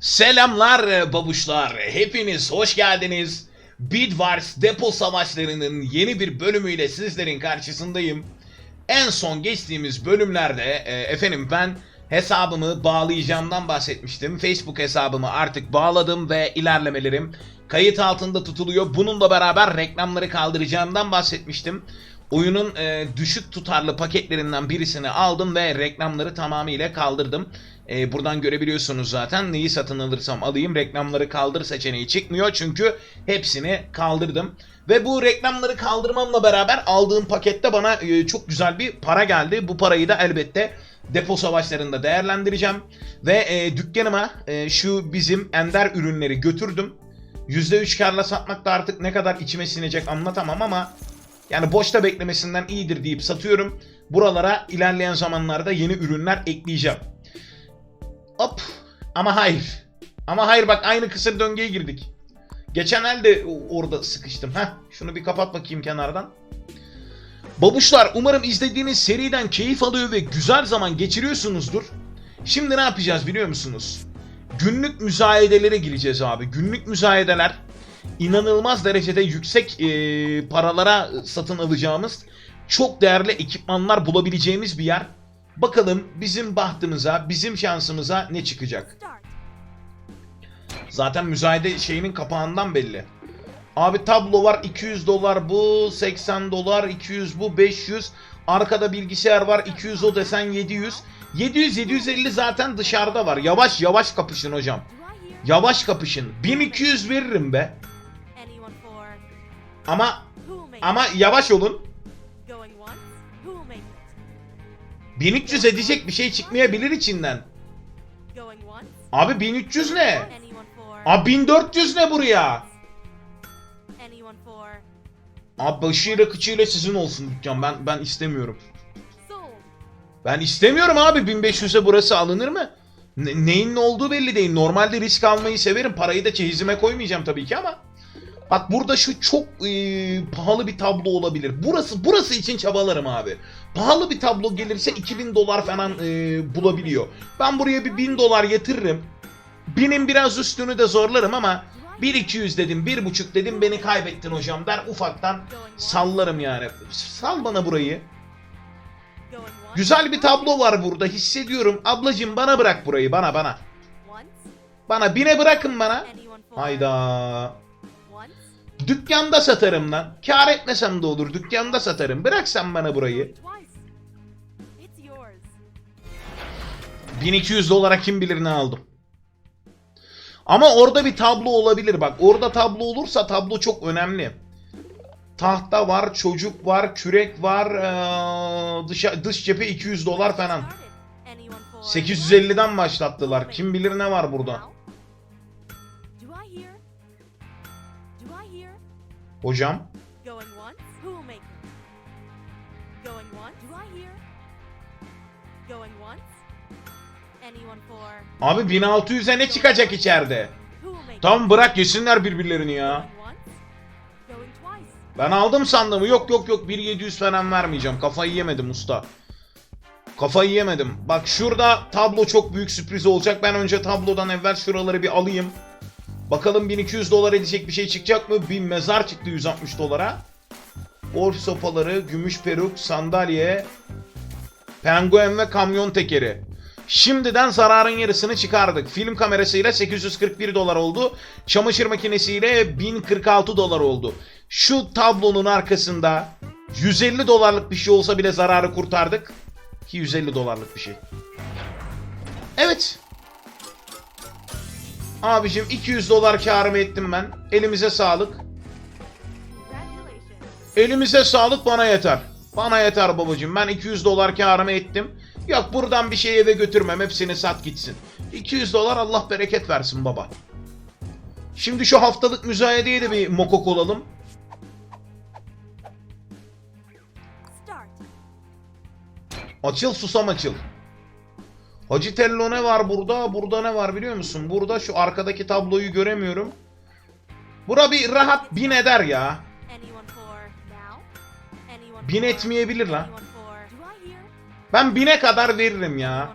Selamlar e, babuşlar. Hepiniz hoş geldiniz. Bidwars depo savaşlarının yeni bir bölümüyle sizlerin karşısındayım. En son geçtiğimiz bölümlerde e, efendim ben hesabımı bağlayacağımdan bahsetmiştim. Facebook hesabımı artık bağladım ve ilerlemelerim kayıt altında tutuluyor. Bununla beraber reklamları kaldıracağımdan bahsetmiştim. Oyunun e, düşük tutarlı paketlerinden birisini aldım ve reklamları tamamıyla kaldırdım. E, buradan görebiliyorsunuz zaten neyi satın alırsam alayım reklamları kaldır seçeneği çıkmıyor çünkü hepsini kaldırdım. Ve bu reklamları kaldırmamla beraber aldığım pakette bana e, çok güzel bir para geldi. Bu parayı da elbette depo savaşlarında değerlendireceğim. Ve e, dükkanıma e, şu bizim ender ürünleri götürdüm. %3 karla satmak da artık ne kadar içime sinecek anlatamam ama yani boşta beklemesinden iyidir deyip satıyorum. Buralara ilerleyen zamanlarda yeni ürünler ekleyeceğim. Hop. Ama hayır. Ama hayır bak aynı kısır döngüye girdik. Geçen elde orada sıkıştım. Heh, şunu bir kapat bakayım kenardan. Babuşlar umarım izlediğiniz seriden keyif alıyor ve güzel zaman geçiriyorsunuzdur. Şimdi ne yapacağız biliyor musunuz? Günlük müzayedelere gireceğiz abi. Günlük müzayedeler inanılmaz derecede yüksek e, paralara satın alacağımız çok değerli ekipmanlar bulabileceğimiz bir yer. Bakalım bizim bahtımıza, bizim şansımıza ne çıkacak? Zaten müzayede şeyinin kapağından belli. Abi tablo var 200 dolar bu 80 dolar 200 bu 500 arkada bilgisayar var 200 o desen 700 700 750 zaten dışarıda var. Yavaş yavaş kapışın hocam. Yavaş kapışın. 1200 veririm be. Ama ama yavaş olun 1300 edecek bir şey çıkmayabilir içinden abi 1300 ne abi 1400 ne buraya abi başıyla kıçıyla sizin olsun dükkan ben ben istemiyorum? Ben istemiyorum abi 1500'e burası alınır mı? Ne- neyin ne olduğu belli değil. Normalde risk almayı severim. Parayı da çeyizime koymayacağım tabii ki ama. Bak burada şu çok e, pahalı bir tablo olabilir. Burası burası için çabalarım abi. Pahalı bir tablo gelirse 2000 dolar falan e, bulabiliyor. Ben buraya bir 1000 dolar yatırırım. Binin biraz üstünü de zorlarım ama 1200 dedim, 1.5 dedim beni kaybettin hocam der ufaktan sallarım yani. Sal bana burayı. Güzel bir tablo var burada hissediyorum. Ablacım bana bırak burayı bana bana. Bana bine bırakın bana. Hayda. Dükkanda satarım lan. Kar etmesem de olur. Dükkanda satarım. Bırak sen bana burayı. Twice. It's yours. 1200 dolara kim bilir ne aldım. Ama orada bir tablo olabilir bak. Orada tablo olursa tablo çok önemli. Tahta var, çocuk var, kürek var, dışa, dış cephe 200 dolar falan. Started. Anyone for 850'den başlattılar. Kim bilir ne var burada. For Abi 1600'e ne çıkacak içeride? Tam bırak yesinler birbirlerini ya. Ben aldım sandım. Yok yok yok 1700 falan vermeyeceğim. Kafayı yemedim usta. Kafayı yemedim. Bak şurada tablo çok büyük sürpriz olacak. Ben önce tablodan evvel şuraları bir alayım. Bakalım 1200 dolar edecek bir şey çıkacak mı? Bir mezar çıktı 160 dolara. Orf sopaları, gümüş peruk, sandalye, penguen ve kamyon tekeri. Şimdiden zararın yarısını çıkardık. Film kamerasıyla 841 dolar oldu. Çamaşır makinesiyle 1046 dolar oldu. Şu tablonun arkasında 150 dolarlık bir şey olsa bile zararı kurtardık. Ki 150 dolarlık bir şey. Evet. Abicim 200 dolar karımı ettim ben. Elimize sağlık. Elimize sağlık bana yeter. Bana yeter babacım. Ben 200 dolar karımı ettim. Yok buradan bir şey eve götürmem. Hepsini sat gitsin. 200 dolar Allah bereket versin baba. Şimdi şu haftalık müzayedeye de bir mokok olalım. Açıl susam açıl. Hacı Tello ne var burada? Burada ne var biliyor musun? Burada şu arkadaki tabloyu göremiyorum. Bura bir rahat bin eder ya. Bin etmeyebilir lan. Ben bine kadar veririm ya.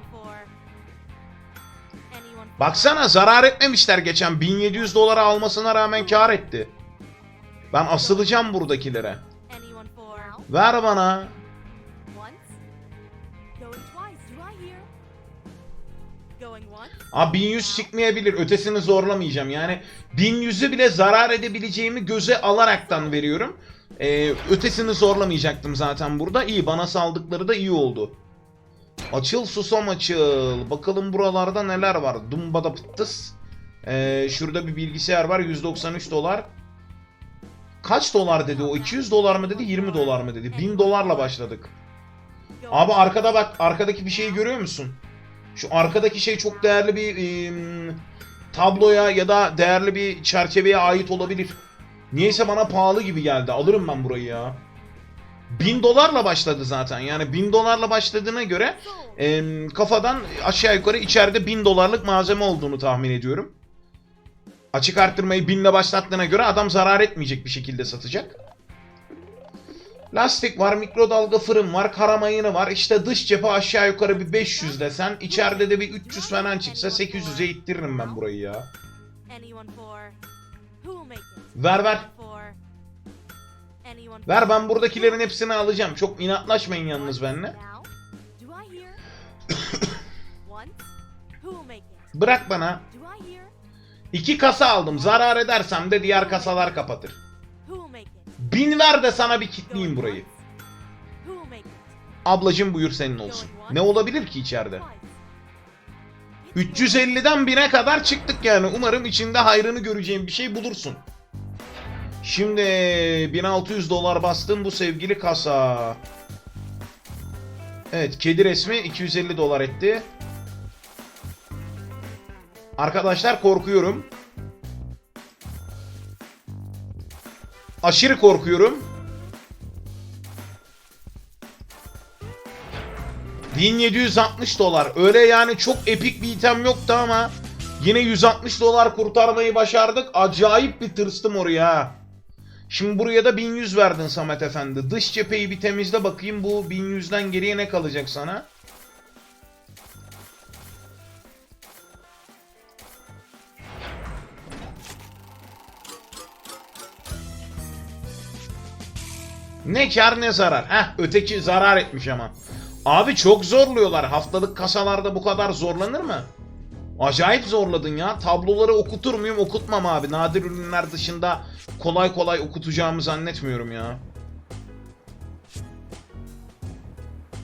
Baksana zarar etmemişler geçen 1700 dolara almasına rağmen kar etti. Ben asılacağım buradakilere. Ver bana. Abi 1100 çıkmayabilir. Ötesini zorlamayacağım. Yani 1100'ü bile zarar edebileceğimi göze alaraktan veriyorum. Ee, ötesini zorlamayacaktım zaten burada. İyi bana saldıkları da iyi oldu. Açıl susam açıl. Bakalım buralarda neler var. Dumbada pıttıs. Ee, şurada bir bilgisayar var. 193 dolar. Kaç dolar dedi o? 200 dolar mı dedi? 20 dolar mı dedi? 1000 dolarla başladık. Abi arkada bak. Arkadaki bir şeyi görüyor musun? Şu arkadaki şey çok değerli bir em, tabloya ya da değerli bir çerçeveye ait olabilir. Niyeyse bana pahalı gibi geldi. Alırım ben burayı ya. 1000 dolarla başladı zaten. Yani 1000 dolarla başladığına göre em, kafadan aşağı yukarı içeride 1000 dolarlık malzeme olduğunu tahmin ediyorum. Açık arttırmayı 1000 ile başlattığına göre adam zarar etmeyecek bir şekilde satacak. Lastik var, mikrodalga fırın var, kara mayını var. İşte dış cephe aşağı yukarı bir 500 desen, içeride de bir 300 falan çıksa 800'e ittiririm ben burayı ya. Ver ver. Ver ben buradakilerin hepsini alacağım. Çok inatlaşmayın yalnız benimle. Bırak bana. İki kasa aldım. Zarar edersem de diğer kasalar kapatır. Bin ver de sana bir kitleyeyim burayı. Ablacım buyur senin olsun. Ne olabilir ki içeride? Twice. 350'den 1000'e kadar çıktık yani. Umarım içinde hayrını göreceğim bir şey bulursun. Şimdi 1600 dolar bastım bu sevgili kasa. Evet kedi resmi 250 dolar etti. Arkadaşlar korkuyorum. Aşırı korkuyorum. 1760 dolar. Öyle yani çok epik bir item yoktu ama yine 160 dolar kurtarmayı başardık. Acayip bir tırstım oraya. Şimdi buraya da 1100 verdin Samet Efendi. Dış cepheyi bir temizle bakayım bu 1100'den geriye ne kalacak sana? Ne kar ne zarar. Heh öteki zarar etmiş ama. Abi çok zorluyorlar. Haftalık kasalarda bu kadar zorlanır mı? Acayip zorladın ya. Tabloları okutur muyum? Okutmam abi. Nadir ürünler dışında kolay kolay okutacağımı zannetmiyorum ya.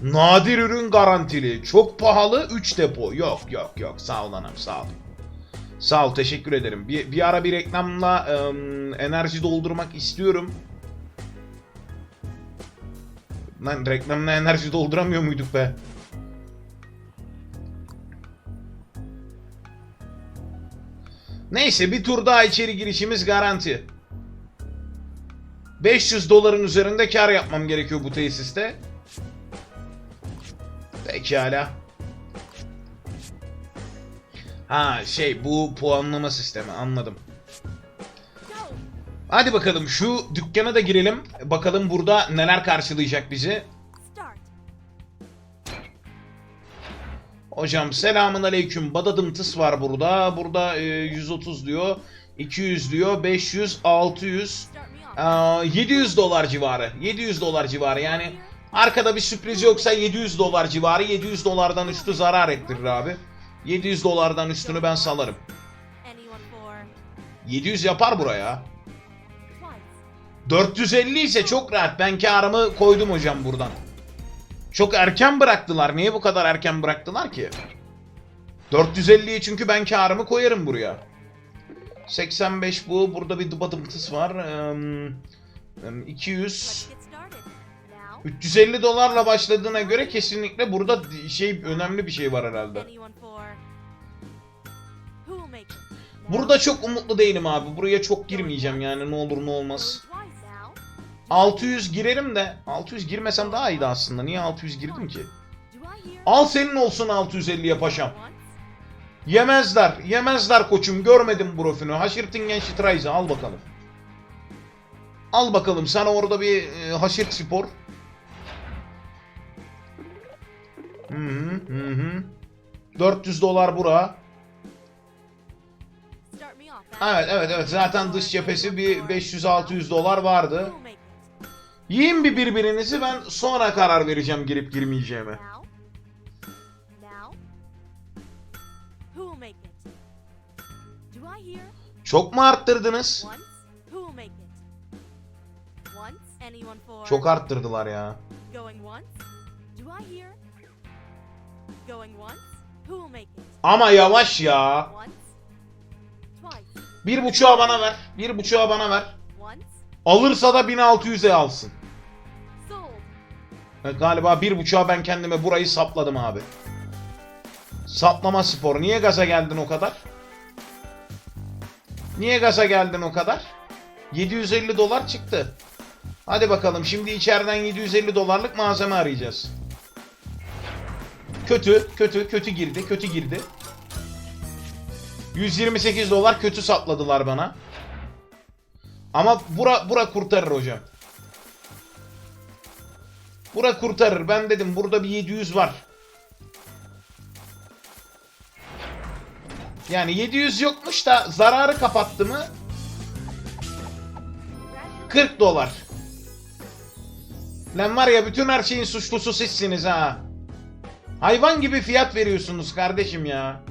Nadir ürün garantili. Çok pahalı 3 depo. Yok yok yok. Sağ ol anam sağ ol. Sağ ol teşekkür ederim. Bir, bir ara bir reklamla ım, enerji doldurmak istiyorum. Lan reklamla enerji dolduramıyor muyduk be? Neyse bir tur daha içeri girişimiz garanti. 500 doların üzerinde kar yapmam gerekiyor bu tesiste. Pekala. Ha şey bu puanlama sistemi anladım. Hadi bakalım şu dükkana da girelim. Bakalım burada neler karşılayacak bizi. Hocam selamun aleyküm. Badadım tıs var burada. Burada e, 130 diyor. 200 diyor. 500, 600. Start me off. Aa, 700 dolar civarı. 700 dolar civarı yani. Arkada bir sürpriz yoksa 700 dolar civarı. 700 dolardan üstü zarar ettirir abi. 700 dolardan üstünü ben salarım. Anyone for? 700 yapar buraya. Twice. 450 ise çok rahat. Ben karımı koydum hocam buradan. Çok erken bıraktılar. Niye bu kadar erken bıraktılar ki? 450'ye çünkü ben karımı koyarım buraya. 85 bu. Burada bir dıbatımtıs var. Eee, em, 200. Let's get started. Now? 350 dolarla başladığına göre kesinlikle burada şey önemli bir şey var herhalde. Burada çok umutlu değilim abi. Buraya çok girmeyeceğim yani ne olur ne olmaz. Going twice. Now? 600 girerim de 600 girmesem daha iyiydi aslında. Niye 600 girdim ki? Al senin olsun 650'ye paşam. Yemezler. Yemezler koçum. Görmedim brofunu. Haşırtingen Şitrayze al bakalım. Al bakalım sana orada bir e, haşırt spor. Hı hı hı hı. 400 dolar bura. Evet evet evet zaten dış cephesi bir 500-600 dolar vardı. Yiyin bir birbirinizi ben sonra karar vereceğim girip girmeyeceğime. Çok mu arttırdınız? Çok arttırdılar ya. Ama yavaş ya. Bir buçuğa bana ver. Bir buçuğa bana ver. Alırsa da 1600'e alsın. Galiba bir buçuğa ben kendime burayı sapladım abi. Saplama spor. Niye gaza geldin o kadar? Niye gaza geldin o kadar? 750 dolar çıktı. Hadi bakalım şimdi içeriden 750 dolarlık malzeme arayacağız. Kötü, kötü, kötü girdi, kötü girdi. 128 dolar kötü sapladılar bana. Ama bura, bura kurtarır hocam. Bura kurtarır. Ben dedim burada bir 700 var. Yani 700 yokmuş da zararı kapattı mı 40 dolar. Lan var ya bütün her şeyin suçlusu sizsiniz ha. Hayvan gibi fiyat veriyorsunuz kardeşim ya.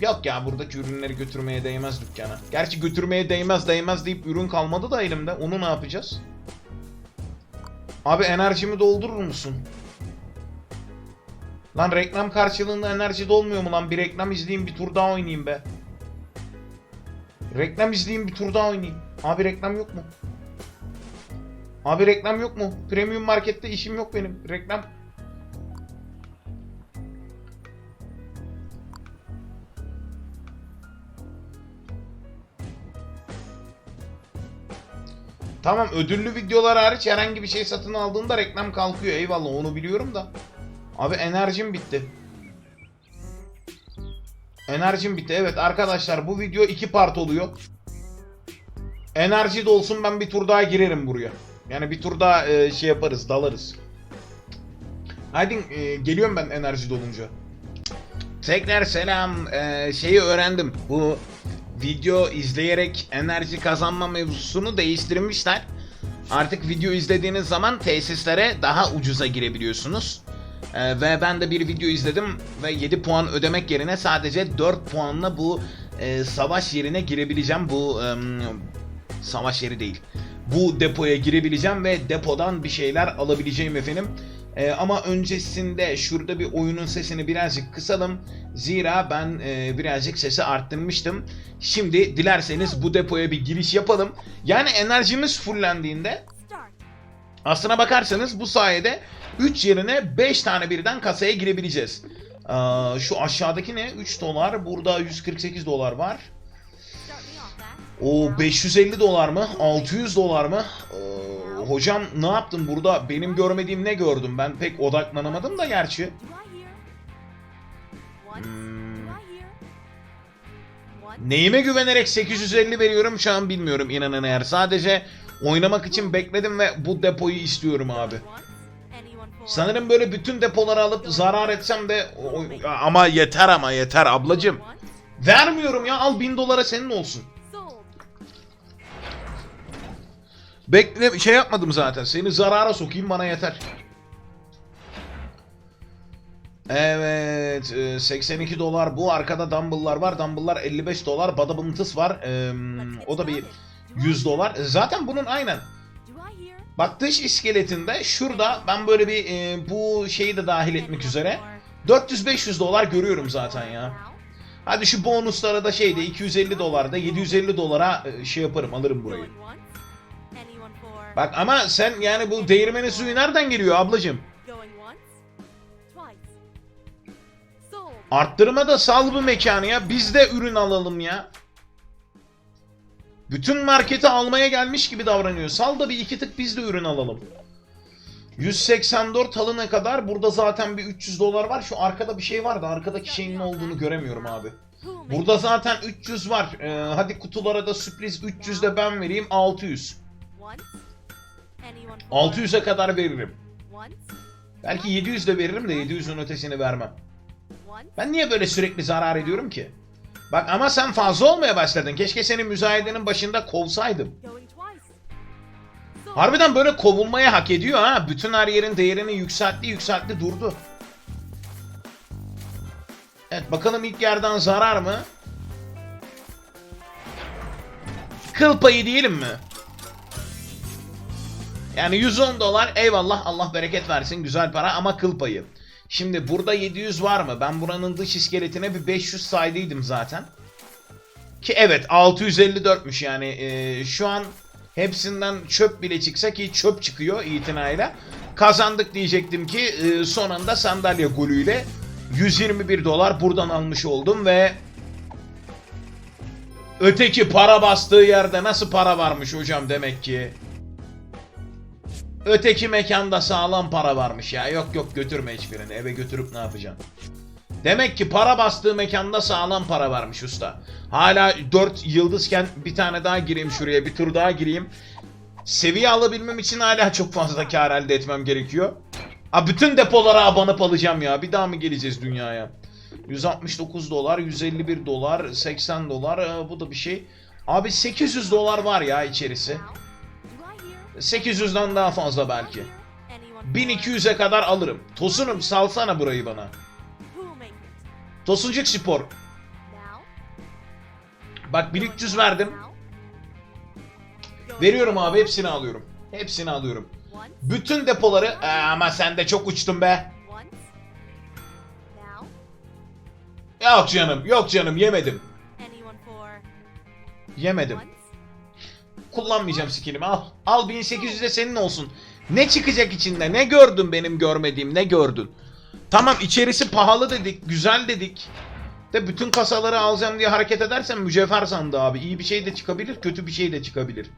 Yok ya buradaki ürünleri götürmeye değmez dükkana. Gerçi götürmeye değmez değmez deyip ürün kalmadı da elimde. Onu ne yapacağız? Abi enerjimi doldurur musun? Lan reklam karşılığında enerji dolmuyor mu lan? Bir reklam izleyeyim bir tur daha oynayayım be. Reklam izleyeyim bir tur daha oynayayım. Abi reklam yok mu? Abi reklam yok mu? Premium markette işim yok benim. Reklam. Tamam ödüllü videolar hariç herhangi bir şey satın aldığında reklam kalkıyor. Eyvallah onu biliyorum da. Abi enerjim bitti. Enerjim bitti. Evet arkadaşlar bu video iki part oluyor. Enerji dolsun ben bir tur daha girerim buraya. Yani bir tur daha e, şey yaparız dalarız. Haydi e, geliyorum ben enerji dolunca. Tekrar selam. E, şeyi öğrendim. Bu video izleyerek enerji kazanma mevzusunu değiştirmişler. Artık video izlediğiniz zaman tesislere daha ucuza girebiliyorsunuz. Ee, ve ben de bir video izledim ve 7 puan ödemek yerine sadece 4 puanla bu e, savaş yerine girebileceğim. Bu em, savaş yeri değil. Bu depoya girebileceğim ve depodan bir şeyler alabileceğim efendim. Ee, ama öncesinde şurada bir oyunun sesini birazcık kısalım. Zira ben e, birazcık sesi arttırmıştım. Şimdi dilerseniz bu depoya bir giriş yapalım. Yani enerjimiz fullendiğinde aslına bakarsanız bu sayede 3 yerine 5 tane birden kasaya girebileceğiz. Aa, şu aşağıdaki ne? 3 dolar. Burada 148 dolar var. O 550 dolar mı? 600 dolar mı? Ee, hocam ne yaptın burada? Benim görmediğim ne gördüm? Ben pek odaklanamadım da gerçi. Hmm. Neyime güvenerek 850 veriyorum şu an bilmiyorum inanın eğer. Sadece oynamak için bekledim ve bu depoyu istiyorum abi. Sanırım böyle bütün depoları alıp zarar etsem de ama yeter ama yeter ablacım. Vermiyorum ya al 1000 dolara senin olsun. Bekle şey yapmadım zaten. Seni zarara sokayım bana yeter. Evet, e, 82 dolar. Bu arkada dumbbell'lar var. Dumbbell'lar 55 dolar. Badabımtıs var. E, o da bir 100 dolar. E, Zaten bunun aynen. Bak dış iskeletinde şurada ben böyle bir e, bu şeyi de dahil etmek üzere for? 400-500 dolar görüyorum zaten ya. Hadi şu bonuslara da şeyde 250 dolarda 750 dolara e, şey yaparım alırım burayı. Bak ama sen yani bu değirmenin suyu nereden geliyor. Sold. Arttırma da sal bu mekanı ya. Biz de ürün alalım ya. Bütün marketi almaya gelmiş gibi davranıyor. Sal da bir iki tık biz de ürün alalım. 184 halı ne kadar? Burada zaten bir 300 dolar var. Şu arkada bir şey vardı. Arkadaki şeyin ne olduğunu göremiyorum abi. Burada zaten 300 var. Ee, hadi kutulara da sürpriz 300 de ben vereyim 600. Once? Anyone for? 600'e kadar veririm. Belki 700 de veririm de 700'ün ötesini vermem. Ben niye böyle sürekli zarar ediyorum ki? Bak ama sen fazla olmaya başladın. Keşke senin müzayedenin başında kovsaydım. Harbiden böyle kovulmaya hak ediyor ha. Bütün her yerin değerini yükseltti yükseltti durdu. Evet bakalım ilk yerden zarar mı? Kıl payı diyelim mi? Yani 110 dolar eyvallah Allah bereket versin güzel para ama kıl payı. Şimdi burada 700 var mı? Ben buranın dış iskeletine bir 500 saydıydım zaten. Ki evet 654'müş yani Ee, şu an hepsinden çöp bile çıksa ki çöp çıkıyor itinayla. Kazandık diyecektim ki e, son anda sandalye golüyle 121 dolar buradan almış oldum ve öteki para bastığı yerde nasıl para varmış hocam demek ki. Öteki mekanda sağlam para varmış ya. Yok yok götürme hiçbirini. Eve götürüp ne yapacaksın? Demek ki para bastığı mekanda sağlam para varmış usta. Hala 4 yıldızken bir tane daha gireyim şuraya. Bir tur daha gireyim. Seviye alabilmem için hala çok fazla kar elde etmem gerekiyor. Ha bütün depolara abanıp alacağım ya. Bir daha mı geleceğiz dünyaya? 169 dolar, 151 dolar, 80 dolar. Ee, bu da bir şey. Abi 800 dolar var ya içerisi. 800'den daha fazla belki. Do I hear? Anyone for? 1200'e kadar alırım. Tosunum salsana burayı bana. Tosuncuk spor. Bak 1300 verdim. Veriyorum abi hepsini alıyorum. Hepsini alıyorum. Bütün depoları... Ee, ama sen de çok uçtun be. Yok canım yok canım yemedim. Yemedim. Kullanmayacağım skillimi al. Al 1800 de senin olsun. Ne çıkacak içinde? Ne gördün benim görmediğim? Ne gördün? Tamam içerisi pahalı dedik, güzel dedik. De bütün kasaları alacağım diye hareket edersen mücevher sandığı abi. İyi bir şey de çıkabilir, kötü bir şey de çıkabilir.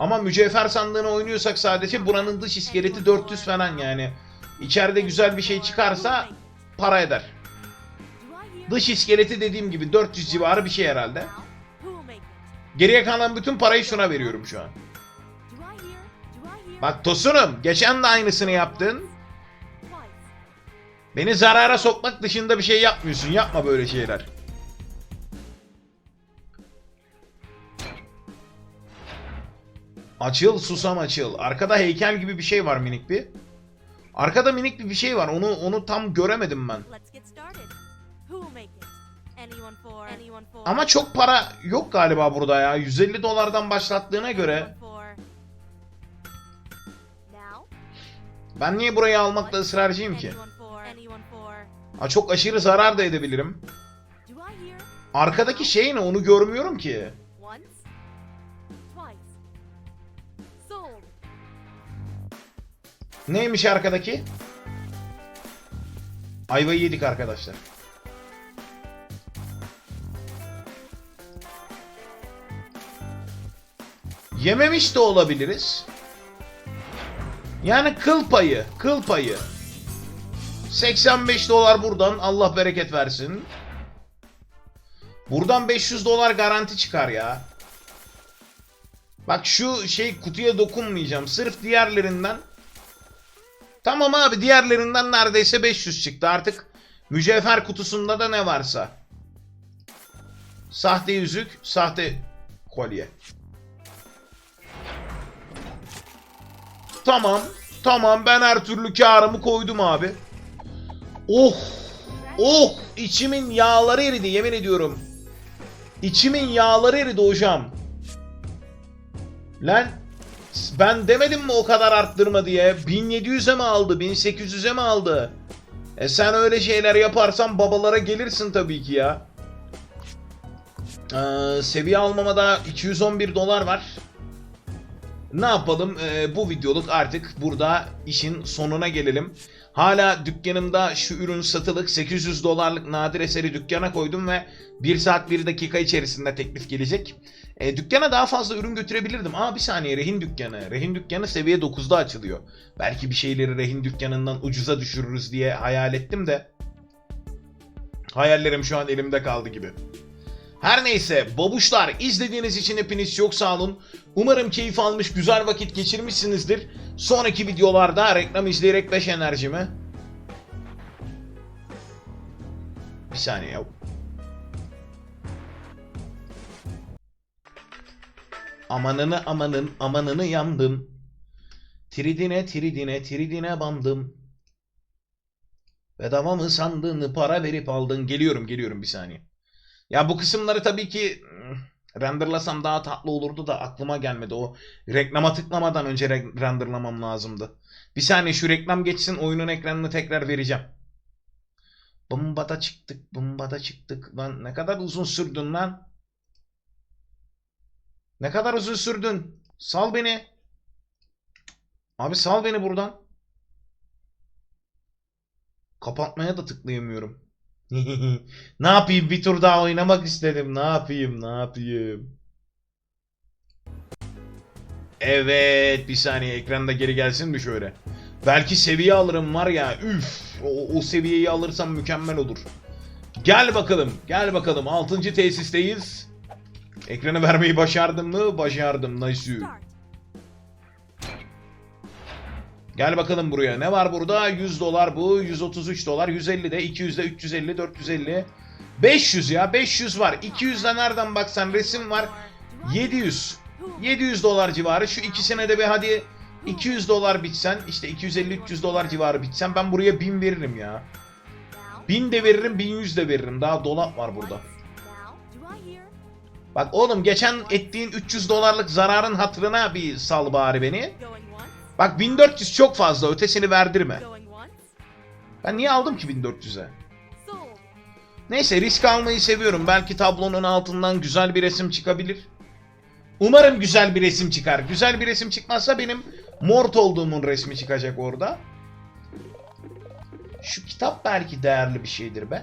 Ama mücevher sandığını oynuyorsak sadece buranın dış iskeleti 400 falan yani. İçeride güzel bir şey çıkarsa para eder. Dış iskeleti dediğim gibi 400 civarı bir şey herhalde. Geriye kalan bütün parayı şuna veriyorum şu an. Bak Tosunum, geçen de aynısını yaptın. Beni zarara sokmak dışında bir şey yapmıyorsun. Yapma böyle şeyler. Açıl susam açıl. Arkada heykel gibi bir şey var minik bir. Arkada minik bir bir şey var. Onu onu tam göremedim ben. Ama çok para yok galiba burada ya. 150 dolardan başlattığına göre. Ben niye burayı almakta ısrarcıyım ki? Ha, çok aşırı zarar da edebilirim. Arkadaki şey ne onu görmüyorum ki. Neymiş arkadaki? Ayvayı yedik arkadaşlar. Yememiş de olabiliriz. Yani kıl payı, kıl payı. 85 dolar buradan Allah bereket versin. Buradan 500 dolar garanti çıkar ya. Bak şu şey kutuya dokunmayacağım. Sırf diğerlerinden Tamam abi diğerlerinden neredeyse 500 çıktı artık. Mücevher kutusunda da ne varsa. Sahte yüzük, sahte kolye. Tamam, tamam ben her türlü karımı koydum abi. Oh, oh içimin yağları eridi yemin ediyorum. İçimin yağları eridi hocam. Lan ben demedim mi o kadar arttırma diye? 1700'e mi aldı? 1800'e mi aldı? E sen öyle şeyler yaparsan babalara gelirsin tabii ki ya. Ee, seviye almama da 211 dolar var. Ne yapalım? Ee, bu videoluk artık burada işin sonuna gelelim. Hala dükkanımda şu ürün satılık 800 dolarlık nadir eseri dükkana koydum ve 1 saat 1 dakika içerisinde teklif gelecek. E, dükkana daha fazla ürün götürebilirdim. Aa bir saniye rehin dükkanı. Rehin dükkanı seviye 9'da açılıyor. Belki bir şeyleri rehin dükkanından ucuza düşürürüz diye hayal ettim de. Hayallerim şu an elimde kaldı gibi. Her neyse babuşlar izlediğiniz için hepiniz çok sağ olun. Umarım keyif almış güzel vakit geçirmişsinizdir. Sonraki videolarda reklam izleyerek 5 enerjimi. Bir saniye ya. Amanını amanın amanını yandım. Tridine tridine tridine bandım. Bedava mı sandın para verip aldın geliyorum geliyorum bir saniye. Ya bu kısımları tabii ki hmm, renderlasam daha tatlı olurdu da aklıma gelmedi. O reklama tıklamadan önce re- renderlamam lazımdı. Bir saniye şu reklam geçsin oyunun ekranını tekrar vereceğim. Bombada çıktık, bombada çıktık. Lan ne kadar uzun sürdün lan? Ne kadar uzun sürdün? Sal beni. Abi sal beni buradan. Kapatmaya da tıklayamıyorum. ne yapayım? Bir tur daha oynamak istedim. Ne yapayım? Ne yapayım? Evet, bir saniye ekranda geri gelsin mi şöyle? Belki seviye alırım var ya. Üf, o, o seviyeyi alırsam mükemmel olur. Gel bakalım, gel bakalım. 6. tesisteyiz. Ekranı vermeyi başardım mı? Başardım. Nice. Gel bakalım buraya. Ne var burada? 100 dolar bu. 133 dolar. 150 de. 200 de. 350. 450. 500 ya. 500 var. 200 de nereden baksan resim var. 700. 700 dolar civarı. Şu ikisine de bir hadi 200 dolar bitsen. işte 250-300 dolar civarı bitsen ben buraya 1000 veririm ya. Now. 1000 de veririm 1100 de veririm. Daha dolap var burada. Bak oğlum geçen ettiğin 300 dolarlık zararın hatırına bir sal bari beni. Bak 1400 çok fazla ötesini verdirme. Ben niye aldım ki 1400'e? Sold. Neyse risk almayı seviyorum. Belki tablonun altından güzel bir resim çıkabilir. Umarım güzel bir resim çıkar. Güzel bir resim çıkmazsa benim mort olduğumun resmi çıkacak orada. Şu kitap belki değerli bir şeydir be.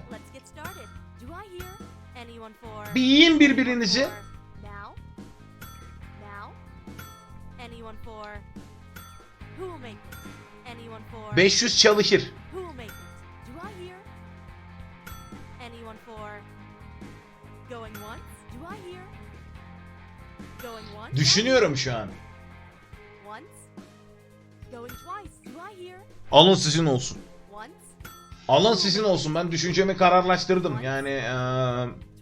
Bir yiyin birbirinizi. 500 çalışır. Düşünüyorum şu an. Alın sizin olsun. Alın sizin olsun. Ben düşüncemi kararlaştırdım. Yani. Sold.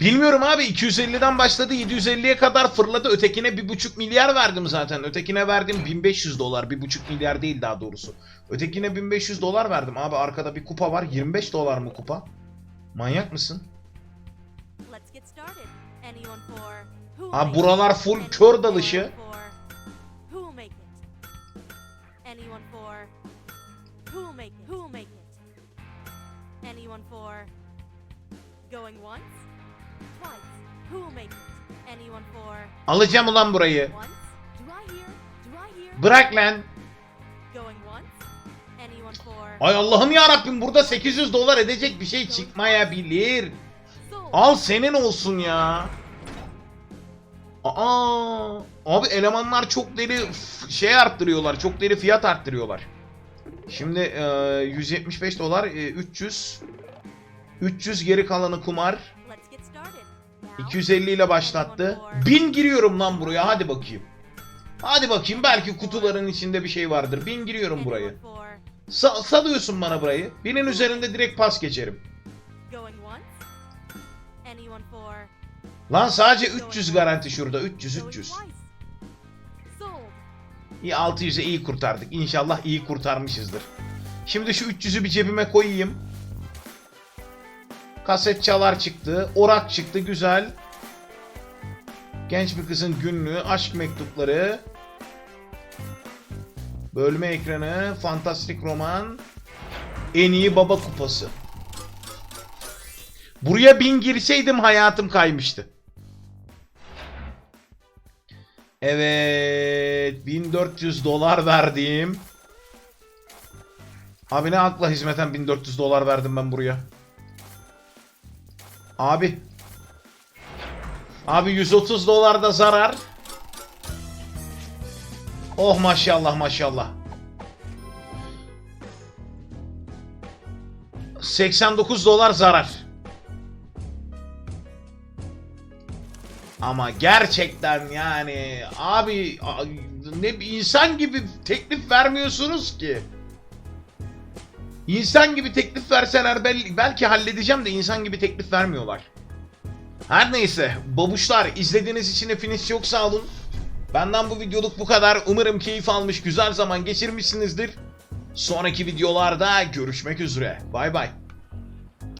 Bilmiyorum abi 250'den başladı 750'ye kadar fırladı. Ötekine 1,5 milyar verdim zaten. Ötekine verdim 1500 dolar. 1,5 milyar değil daha doğrusu. Ötekine 1500 dolar verdim. Abi arkada bir kupa var. 25 dolar mı kupa? Manyak mısın? Abi buralar full kör dalışı. Anyone for? Going once? Alacağım ulan burayı. Bırak lan. Ay Allah'ım ya Rabbim burada 800 dolar edecek bir şey çıkmayabilir. Al senin olsun ya. Aa, abi elemanlar çok deli şey arttırıyorlar. Çok deli fiyat arttırıyorlar. Şimdi e, 175 dolar, e, 300 300 geri kalanı kumar. 250 ile başlattı. 1000 giriyorum lan buraya. Hadi bakayım. Hadi bakayım belki kutuların içinde bir şey vardır. 1000 giriyorum burayı. Sa- salıyorsun bana burayı. Binin üzerinde direkt pas geçerim. Lan sadece 300 garanti şurada. 300 Going 300. twice. Sold. İyi 600'e iyi kurtardık. İnşallah iyi kurtarmışızdır. Şimdi şu 300'ü bir cebime koyayım. Kaset çalar çıktı. Orak çıktı. Güzel. Genç bir kızın günlüğü. Aşk mektupları. Bölme ekranı. Fantastik roman. En iyi baba kupası. Buraya bin girseydim hayatım kaymıştı. Evet. 1400 dolar verdim. Abi ne akla hizmeten 1400 dolar verdim ben buraya. Abi. Abi 130 dolar da zarar. Oh maşallah maşallah. 89 dolar zarar. Ama gerçekten yani abi ne bir insan gibi teklif vermiyorsunuz ki. İnsan gibi teklif verseler bel- belki halledeceğim de insan gibi teklif vermiyorlar. Her neyse babuşlar izlediğiniz için hepiniz çok sağ olun. Benden bu videoluk bu kadar. Umarım keyif almış güzel zaman geçirmişsinizdir. Sonraki videolarda görüşmek üzere. Bay bay.